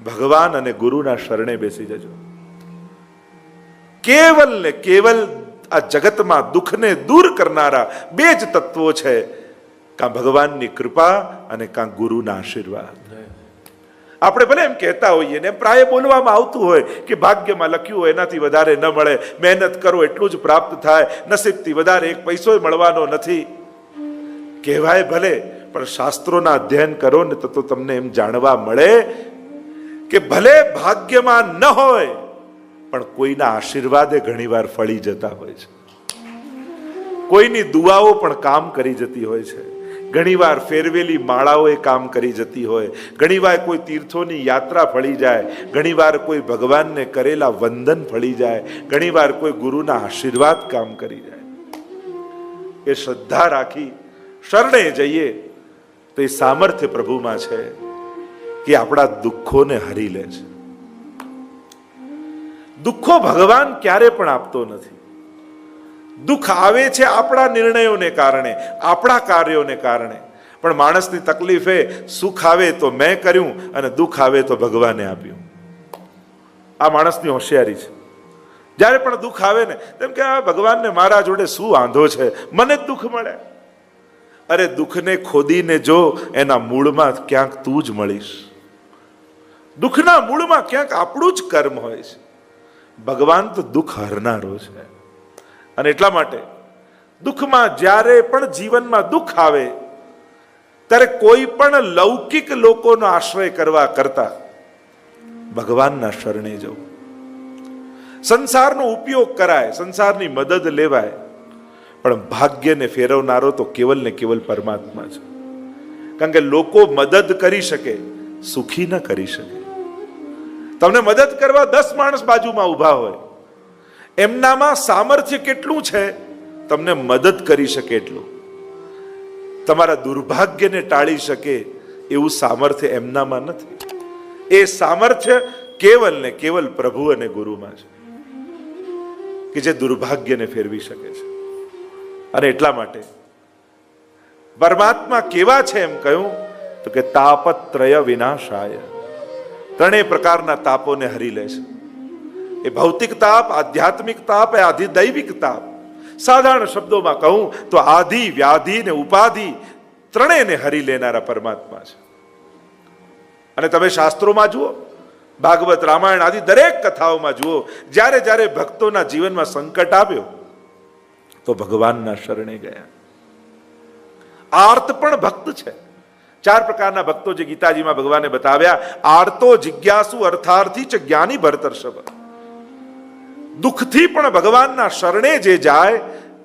ભગવાન અને ગુરુના શરણે બેસી જજો. કેવલ ને કેવલ આ જગતમાં દુઃખને દૂર કરનારા બે જ તત્વો છે, કાં ભગવાનની કૃપા અને કાં ગુરુના આશીર્વાદ. આપણે ભલે એમ કહેતા હોઈએ ને પ્રાય બોલવામાં આવતું હોય કે ભાગ્યમાં લખ્યું હોય, એનાથી વધારે ન મળે, મહેનત કરો એટલું જ પ્રાપ્ત થાય, નસીબથી વધારે એક પૈસો મળવાનો નથી. કહેવાય ભલે, પણ શાસ્ત્રોના અધ્યયન કરો ને તો તમને એમ જાણવા મળે કે ભલે ભાગ્યમાં ન હોય, પણ કોઈના આશીર્વાદે ઘણીવાર ફળી જતા હોય છે. કોઈની દુઆઓ પણ કામ કરી જતી હોય છે. ઘણીવાર ફેરવેલી માળાઓએ કામ કરી જતી હોય. ઘણીવાર કોઈ તીર્થોની યાત્રા ફળી જાય. ઘણીવાર કોઈ ભગવાનને કરેલા વંદન ફળી જાય. ઘણીવાર કોઈ ગુરુના આશીર્વાદ કામ કરી જાય. એ શ્રદ્ધા રાખી શરણે જઈએ તો એ સામર્થ્ય પ્રભુમાં છે. કે આપણા દુઃખોને હરી લે છે. દુઃખો ભગવાન ક્યારે પણ આપતો નથી. દુઃખ આવે છે આપણા નિર્ણયોને કારણે, આપણા કાર્યોને કારણે. પણ માણસની તકલીફ એ, સુખ આવે તો મેં કર્યું અને દુઃખ આવે તો ભગવાને આપ્યું. આ માણસની હોશિયારી છે. જ્યારે પણ દુઃખ આવે ને, તેમ કે આ ભગવાનને મારા જોડે શું વાંધો છે? મને જ દુઃખ મળે. અરે દુઃખને ખોદીને જો એના મૂળમાં ક્યાંક તું જ મળીશ. દુઃખના મૂળમાં ક્યાંક આપણું જ કર્મ હોય છે. ભગવાન તો દુઃખ હરનારો છે. અને એટલા માટે દુઃખમાં જ્યારે પણ જીવનમાં દુઃખ આવે, ત્યારે કોઈ પણ લૌકિક લોકોનો આશ્રય કરવા કરતા ભગવાનના શરણે જવું. સંસારનો ઉપયોગ કરાય, સંસારની મદદ લેવાય, પણ ભાગ્યને ફેરવનારો તો કેવલ ને કેવલ પરમાત્મા છે. કારણ કે લોકો મદદ કરી શકે, સુખી ન કરી શકે. તમને મદદ કરવા દસ માણસ બાજુમાં ઊભા હોય. એમનામાં સામર્થ્ય કેટલું છે? તમને મદદ કરી શકે એટલું. તમારા દુર્ભાગ્યને ટાળી શકે એવું સામર્થ્ય એમનામાં નથી. એ સામર્થ્ય કેવલ ને કેવલ પ્રભુ અને ગુરુમાં છે. કે જે દુર્ભાગ્યને ફેરવી શકે છે. અને એટલા માટે પરમાત્મા કેવા છે એમ કહ્યું? તો કે તાપત્રય વિનાશાય. ત્રણેય પ્રકારના તાપોને હરી લે છે. એ ભૌતિક તાપ, આધ્યાત્મિક તાપ, એ આધિદૈવિક તાપ. સાધારણ શબ્દોમાં કહું તો આધિ, વ્યાધિ ને ઉપાધિ ત્રણેયને હરી લેનારા પરમાત્મા છે. અને તમે શાસ્ત્રોમાં જુઓ, ભાગવત, રામાયણ આદિ દરેક કથાઓમાં જુઓ, જ્યારે જ્યારે ભક્તોના જીવનમાં સંકટ આવ્યો, તો ભગવાનના શરણે ગયા. આર્ત પણ ભક્ત છે. ચાર પ્રકારના ભક્તો જે ગીતાજીમાં ભગવાને બતાવ્યા. આર્તો, જિજ્ઞાસુ, અર્થાર્થી ચ જ્ઞાની ભરતર શબ્દ દુઃખથી પણ ભગવાનના શરણે જે જાય,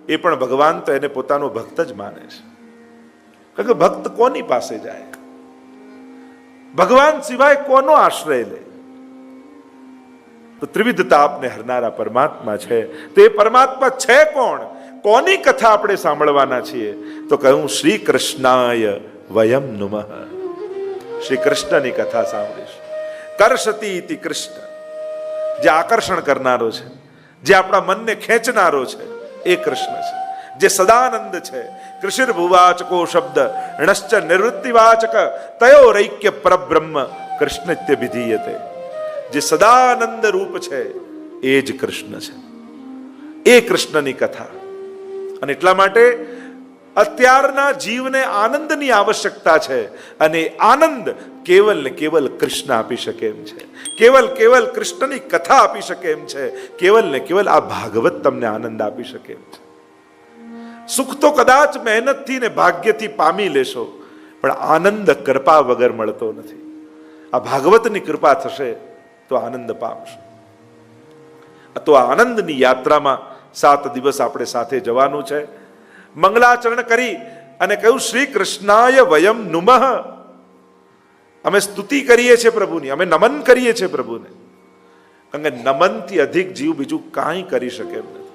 એ પણ ભગવાન તો એને પોતાનો ભક્ત જ માને છે. કે ભક્ત કોની પાસે જાય? ભગવાન સિવાય કોનો આશ્રય લે? તો ત્રિવિધ તાપને હરનારા પરમાત્મા છે. તો પરમાત્મા છે કોણ? કોની કથા આપણે સાંભળવાના છીએ? તો કહ્યું શ્રી કૃષ્ણાય વયમ નુમઃ. શ્રી કૃષ્ણની કથા સાંભળીશું. કરશતી કૃષ્ણ. જે આકર્ષણ કરનારો છે, જે આપણા મનને ખેંચનારો છે, એ કૃષ્ણ છે. જે સદાનંદ છે કૃષિર ભુવાચકો શબ્દ, ણશ્ચ નિવૃત્તિવાચક, તયો રૈક્ય પરબ્રહ્મ કૃષ્ણત્ય વિધીયતે જે સદાનંદ રૂપ છે, એ જ કૃષ્ણ છે. એ કૃષ્ણની કથા. અને એટલા માટે અત્યારના જીવને આનંદની આવશ્યકતા છે અને આનંદ કેવલ ને કેવલ કૃષ્ણ આપી શકે એમ છે. કેવલ કેવલ કૃષ્ણની કથા આપી શકે એમ છે. કેવલ ને કેવલ આ ભાગવત તમને આનંદ આપી શકે એમ છે. સુખ તો કદાચ મહેનતથી ને ભાગ્યથી પામી લેશો, પણ આનંદ કૃપા વગર મળતો નથી. આ ભાગવતની કૃપા થશે તો આનંદ પામશો. તો આ આનંદની યાત્રામાં સાત દિવસ આપણે સાથે જવાનું છે. મંગલાચરણ કરી અને કહ્યું, શ્રી કૃષ્ણાય વયમ નુમઃ. અમે સ્તુતિ કરીએ છીએ પ્રભુની, અમે નમન કરીએ છીએ પ્રભુને. કારણ નમનથી અધિક જીવ બીજું કાંઈ કરી શકે એમ નથી.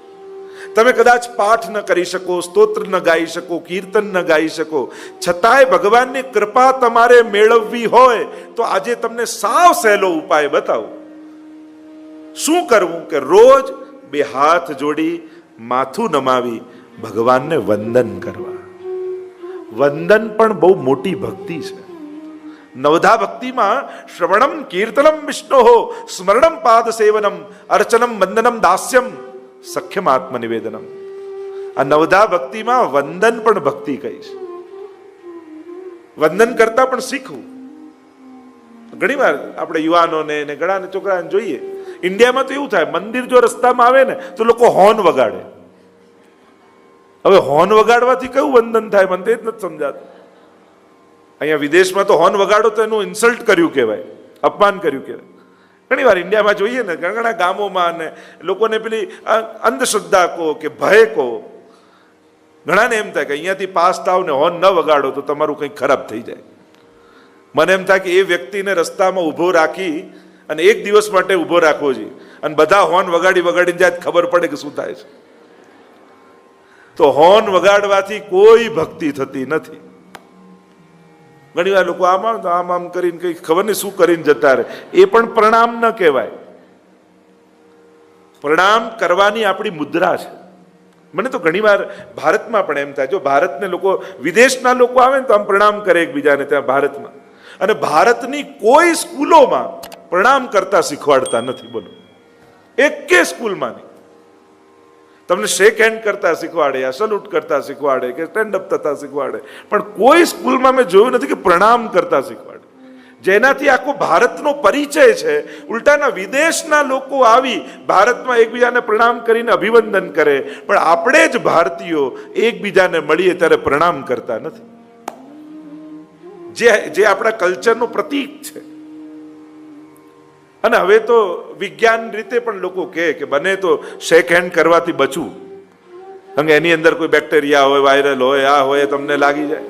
તમે કદાચ પાઠ ન કરી શકો, સ્તોત્ર ન ગાઈ શકો, કીર્તન ન ગાઈ શકો, છતાંય ભગવાનની કૃપા તમારે મેળવવી હોય, તો આજે તમને સાવ સહેલો ઉપાય બતાવું. શું કરવું કે રોજ બે હાથ જોડી માથું નમાવી ભગવાનને વંદન કરવા. વંદન પણ બહુ મોટી ભક્તિ છે. નવધા ભક્તિમાં શ્રવણમ કીર્તનમ વિષ્ણો, સ્મરણમ પાદ સેવનમ અર્ચનમ વંદનમ દાસ્યમ, સખ્યમ આત્મનિવેદનમ. આ નવધા ભક્તિમાં વંદન પણ ભક્તિ કહી છે. વંદન કરતા પણ શીખવું. ઘણી વાર આપણે યુવાનોને ને ઘણા છોકરાને જોઈએ. ઇન્ડિયામાં તો એવું થાય, મંદિર જો રસ્તામાં આવે ને, તો લોકો હોર્ન વગાડે. હવે હોર્ન વગાડવાથી કયું વંદન થાય? મને તે જ નથી સમજાતું. અહીંયા વિદેશમાં તો હોર્ન વગાડો તો એનું ઇન્સલ્ટ કર્યું કહેવાય, અપમાન કર્યું કહેવાય. ઘણી વાર ઇન્ડિયામાં જોઈએ ને, ઘણા ગામોમાં ને લોકોને પેલી અંધશ્રદ્ધા કહો કે ભય કહો. ઘણાને એમ થાય કે અહીંયાથી પાસ થાવ ને હોર્ન ન વગાડો તો તમારું કંઈક ખરાબ થઈ જાય. મને એમ થાય કે એ વ્યક્તિને રસ્તામાં ઊભો રાખી અને એક દિવસ માટે ઊભો રાખવો જોઈએ. અને બધા હોર્ન વગાડી વગાડીને જાય ખબર પડે કે શું થાય છે. તો હોર્ન વગાડવાથી કોઈ ભક્તિ થતી નથી. ઘણીવાર લોકો આમ તો આમ આમ કરીને કઈ ખબર નહીં શું કરીને જતા રહે. એ પણ પ્રણામ ન કહેવાય. પ્રણામ કરવાની આપણી મુદ્રા છે. મને તો ઘણીવાર ભારતમાં પણ એમ થાય, જો ભારતને લોકો, વિદેશના લોકો આવે ને તો આમ પ્રણામ કરે એકબીજાને ત્યાં ભારતમાં. અને ભારતની કોઈ સ્કૂલોમાં પ્રણામ કરતા શીખવાડતા નથી બોલો. એકે સ્કૂલમાં નહીં. તમને શેક હેન્ડ કરતા શીખવાડે યા સલ્યુટ કરતા શીખવાડે, કે સ્ટેન્ડ અપ થતા શીખવાડે. પણ કોઈ સ્કૂલમાં મેં જોયું નથી કે પ્રણામ કરતા શીખવાડે. જેનાથી આખો ભારતનો પરિચય છે. ઉલટાના વિદેશના લોકો આવી ભારતમાં એકબીજાને પ્રણામ કરીને અભિવંદન કરે. પણ આપણે જ ભારતીયો એકબીજાને મળીએ ત્યારે પ્રણામ કરતા નથી. જે જે આપણા કલ્ચરનું પ્રતીક છે. અને હવે તો વિજ્ઞાન રીતે પણ લોકો કહે કે બને તો શેક હેન્ડ કરવાથી બચવું. કારણ કે એની અંદર કોઈ બેક્ટેરિયા હોય વાયરલ હોય, આ હોય તમને લાગી જાય.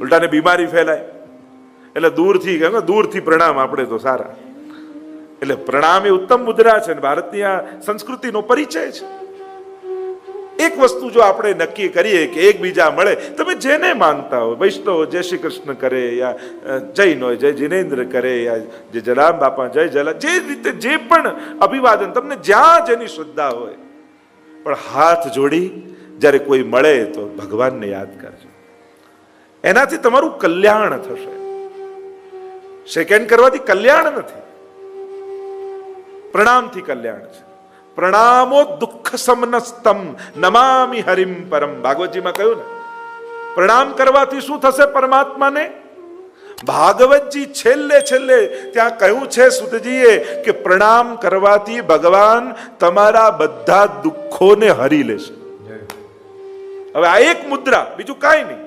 ઉલટાને બીમારી ફેલાય. એટલે દૂરથી કેમ કે દૂરથી પ્રણામ આપણે તો સારા. એટલે પ્રણામ એ ઉત્તમ મુદ્રા છે ને ભારતની આ સંસ્કૃતિનો પરિચય છે. એક વસ્તુ જો આપણે નક્કી કરીએ કે એકબીજા મળે, તમે જેને માનતા હો વૈષ્ણવ, જય શ્રી કૃષ્ણ કરે યા જૈન હોય જય જિનેન્દ્ર કરે યા, જે જલામ બાપા, જય જલા, જે રીતે જે પણ અભિવાદન, તમને જ્યાં જેની શ્રદ્ધા હોય, પણ હાથ જોડી જ્યારે કોઈ મળે તો ભગવાનને યાદ કરજો. એનાથી તમારું કલ્યાણ થશે. સેકન્ડ કરવાથી કલ્યાણ નથી. પ્રણામથી કલ્યાણ છે. પ્રણામો દુઃખ સમનસ્તમ નમામી હરિમ પરમ. ભાગવતજીમાં કહ્યું ને, પ્રણામ કરવાથી શું થશે પરમાત્માને? ભાગવતજી છેલ્લે છેલ્લે ત્યાં કહ્યું છે સુતજીએ કે પ્રણામ કરવાથી ભગવાન તમારા બધા દુઃખોને હરી લેશે. હવે આ એક મુદ્રા, બીજું કાંઈ નહીં.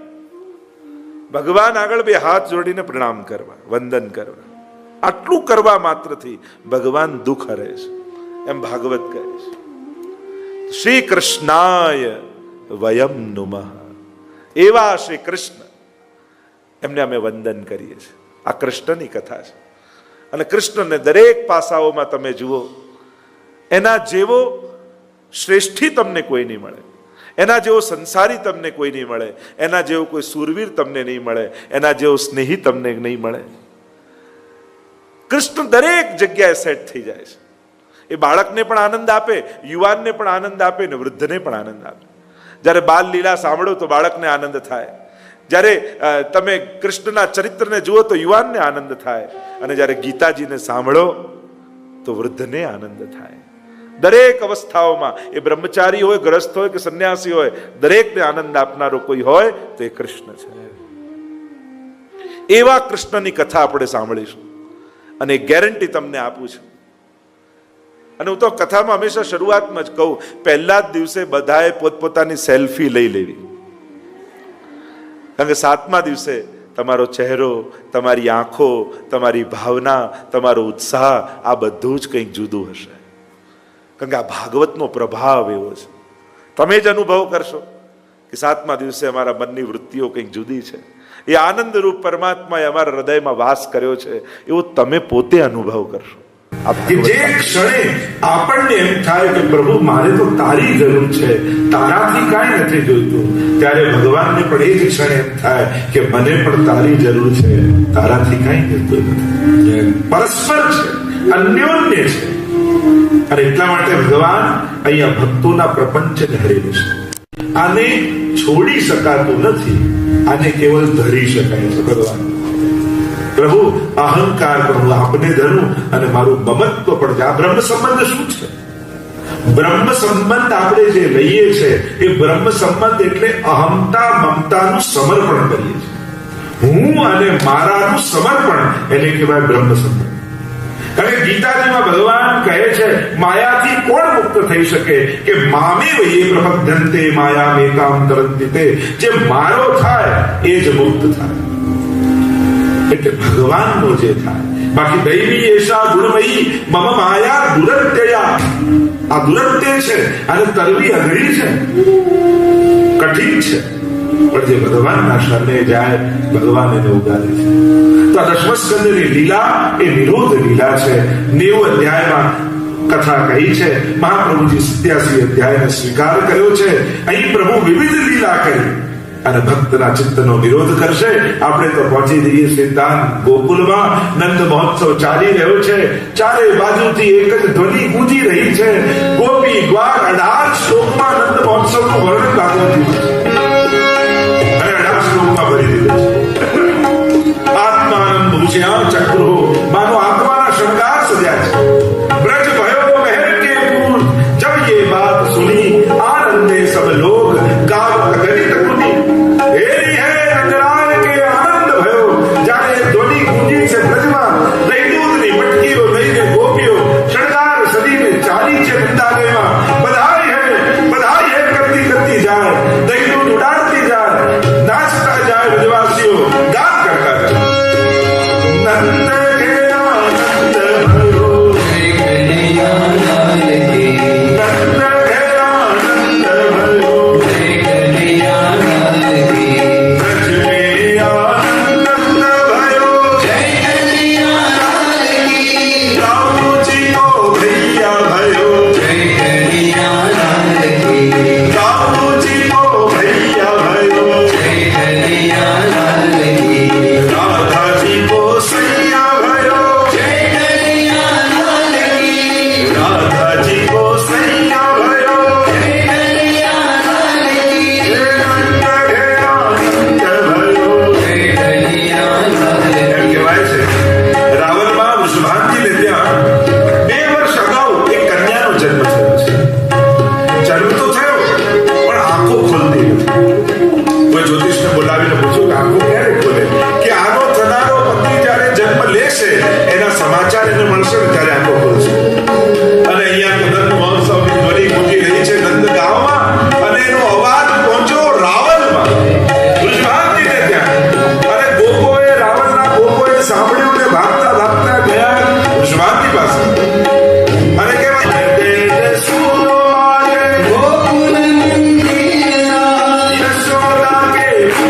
ભગવાન આગળ બે હાથ જોડીને પ્રણામ કરવા, વંદન કરવા. આટલું કરવા માત્રથી ભગવાન દુઃખ હરે છે. એમ ભાગવત કહે છે. શ્રી કૃષ્ણાય વયમ નુમઃ. એવા શ્રી કૃષ્ણ એમને અમે વંદન કરીએ છીએ. આ કૃષ્ણની કથા છે. અને કૃષ્ણને દરેક પાસાઓમાં તમે જુઓ, એના જેવો શ્રેષ્ઠી તમને કોઈ નહીં મળે. એના જેવો સંસારી તમને કોઈ નહીં મળે. એના જેવો કોઈ સુરવીર તમને નહીં મળે. એના જેવો સ્નેહી તમને નહીં મળે. કૃષ્ણ દરેક જગ્યાએ સેટ થઈ જાય છે. એ બાળકને પણ આનંદ આપે, યુવાનને પણ આનંદ આપે ને વૃદ્ધને પણ આનંદ આપે. જ્યારે બાલ લીલા સાંભળો તો બાળકને આનંદ થાય. જ્યારે તમે કૃષ્ણના ચરિત્રને જુઓ તો યુવાનને આનંદ થાય. અને જ્યારે ગીતાજીને સાંભળો તો વૃદ્ધને આનંદ થાય. દરેક અવસ્થાઓમાં એ બ્રહ્મચારી હોય ગ્રસ્ત હોય કે સંન્યાસી હોય, દરેકને આનંદ આપનારો કોઈ હોય તો એ કૃષ્ણ છે. એવા કૃષ્ણની કથા આપણે સાંભળીશું. અને ગેરંટી તમને આપું છું. અને હું તો કથામાં હંમેશા શરૂઆતમાં જ કહું, પહેલા જ દિવસે બધાએ પોતપોતાની સેલ્ફી લઈ લેવી. કારણ કે સાતમા દિવસે તમારો ચહેરો, તમારી આંખો, તમારી ભાવના, તમારો ઉત્સાહ, આ બધું જ કંઈક જુદું હશે. કારણ કે આ ભાગવતનો પ્રભાવ એવો છે. તમે જ અનુભવ કરશો કે સાતમા દિવસે અમારા મનની વૃત્તિઓ કંઈક જુદી છે. એ આનંદરૂપ પરમાત્માએ અમારા હૃદયમાં વાસ કર્યો છે. એવો તમે પોતે અનુભવ કરશો. કે જે ક્ષણે આપણને એમ થાય કે પ્રભુ મારે તો તારી જરૂર છે. તારાથી કાંઈ નથી જોઈતું. ત્યારે ભગવાનને પણ એ જ ક્ષણે એમ થાય કે મને પણ તારી જરૂર છે. તારાથી કાંઈ જોઈતું નથી. પરસ્પર છે. અન્યોન્ય છે. અને એટલા માટે ભગવાન અહીંયા ભક્તોના પ્રપંચને હરેલું છે. આને છોડી શકાતું નથી. આને કેવલ ધરી શકાય છે ભગવાન. પ્રભુ અહંકાર પર હું આપને ધરું, અને મારું મમત્વ પણ આ બ્રહ્મ સંબંધ શું છે? બ્રહ્મ સંબંધ આપણે જે લઈએ છે, એ બ્રહ્મ સંબંધ એટલે અહમતા મમતાનું સમર્પણ કરીએ છીએ. હું અને મારાનું સમર્પણ, એને કહેવાય બ્રહ્મ સંબંધ. કારણ ગીતાજીમાં ભગવાન કહે છે, માયાથી કોણ મુક્ત થઈ શકે? કે મામે વયે પ્રબંધનતે માયા મેકામ તરંતિતે જે મારો થાય, એ જ મુક્ત થાય. એટલે ભગવાનનો જે થાય. બાકી દૈવી એશા ગુણમયી, મમ માયા દુરત્યયા આ દુરત્ય છે, અને તરવી અઘરી છે. કઠિન છે. પણ જે ભગવાનના શરણે જાય, ભગવાન એને ઉગારે છે. તો આ દશમસ્કંદની લીલા, એ વિરોધ લીલા છે. નેવ અધ્યાયમાં કથા કહી છે, મહાપ્રભુજી સત્યાસી અધ્યાયને સ્વીકાર કર્યો છે. અહીં પ્રભુ વિવિધ લીલા કરી અને ભક્તના ચિત્તનો વિરોધ કરશે. આપણે તો પહોંચી જઈએ સિદ્ધાંત ગોકુલમાં. નંદ મહોત્સવ ચાલી રહ્યો છે. ચારે બાજુથી એક જ ધ્વનિ ગુંજી રહી છે. ગોપી, ગ્વાર અઢાર શ્લોકમાં નંદ મહોત્સવનું વર્ણન લાગુ થયું ભરી દીધું છે. આત્માનંદ ભૂષ્યા ચક્રો. માનો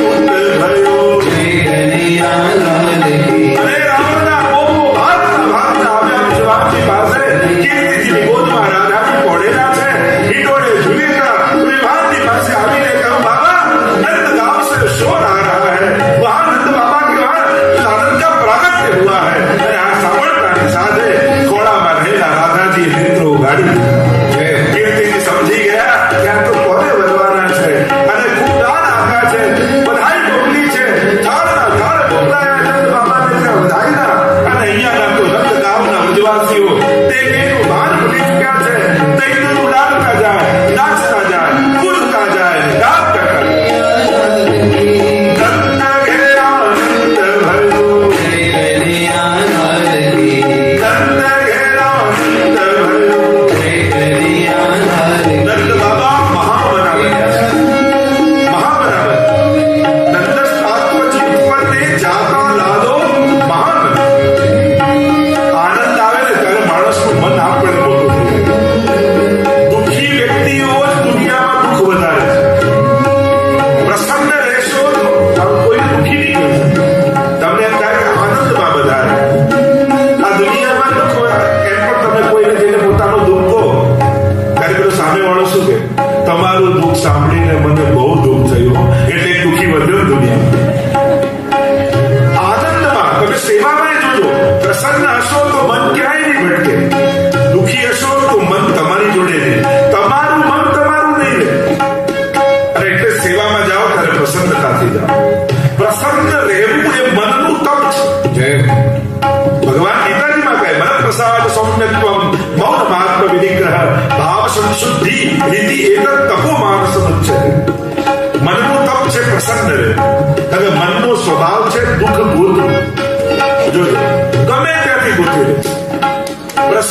Jai oh.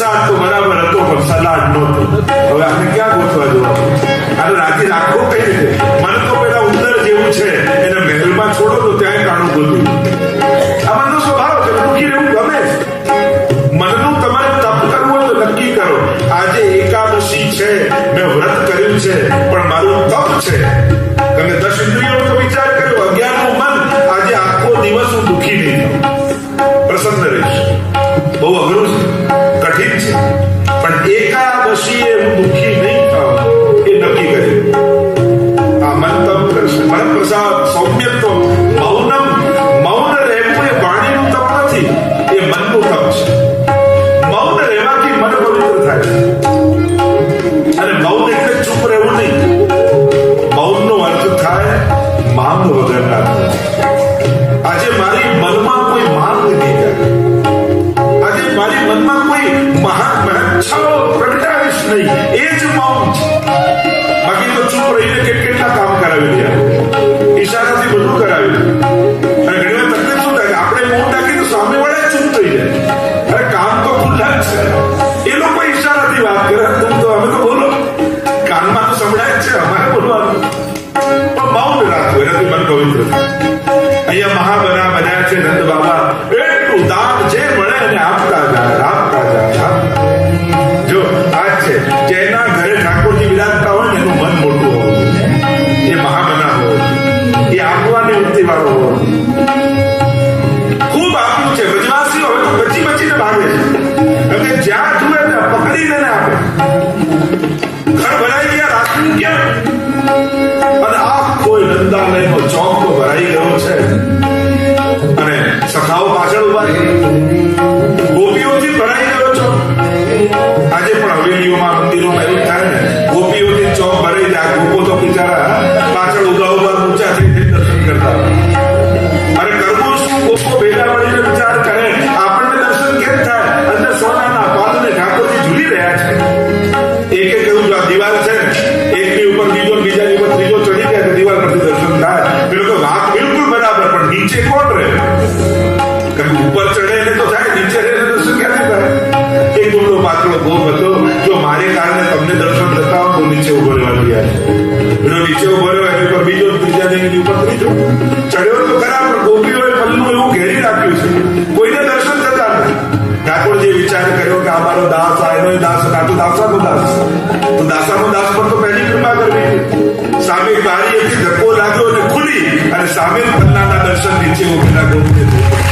વરસાદ તો બરાબર હતો પણ સલાડ નહોતો હવે આપણે ક્યાં ગોઠવા જવાનું અને રાતે રાખવો કઈ રીતે મને તો પેલા ઉંદર જેવું છે એને મહેલમાં છોડો તો ત્યાં કાણું ગોતું આ મનનો સ્વભાવ છે દુઃખી રહેવું ગમે મનનું તમારે તપ કરવું હોય તો નક્કી કરો આજે એકાદશી છે મેં વ્રત કર્યું છે પણ મારું તપ છે તમે દસ ઇન્દ્રિયોનો વિચાર કર્યો અગિયારનું મન આજે આખો દિવસ હું દુઃખી નહીં થયું પ્રસન્ન રહીશ બહુ અઘરું છે જીવનમાં કોઈ મહાન મહાચ્છાઓ પ્રગટાવીશ નહીં. એ જ મૌન. બાકી તો ચૂપ રહીને કેટલા કામ કરાવી ત્યાં ઈશારાથી બધું કરાવ્યું ચડ્યો તો ખરા, પણ ગોપીઓએ પલ્લું એવું ઘેરી રાખ્યું છે. કોઈને દર્શન થતા નથી. ઠાકોરજી વિચાર કર્યો કે અમારો દાસ આયનો દાસ કાતો દાસાનો દાસ. તો દાસાનો દાસ પર તો પહેલી કૃપા કરવી સામે બારી હતી, ધક્કો લાગ્યો અને ખુલી અને સામે પલ્લાના દર્શન નીચે ઉભેલા ગોપીને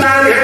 નાચી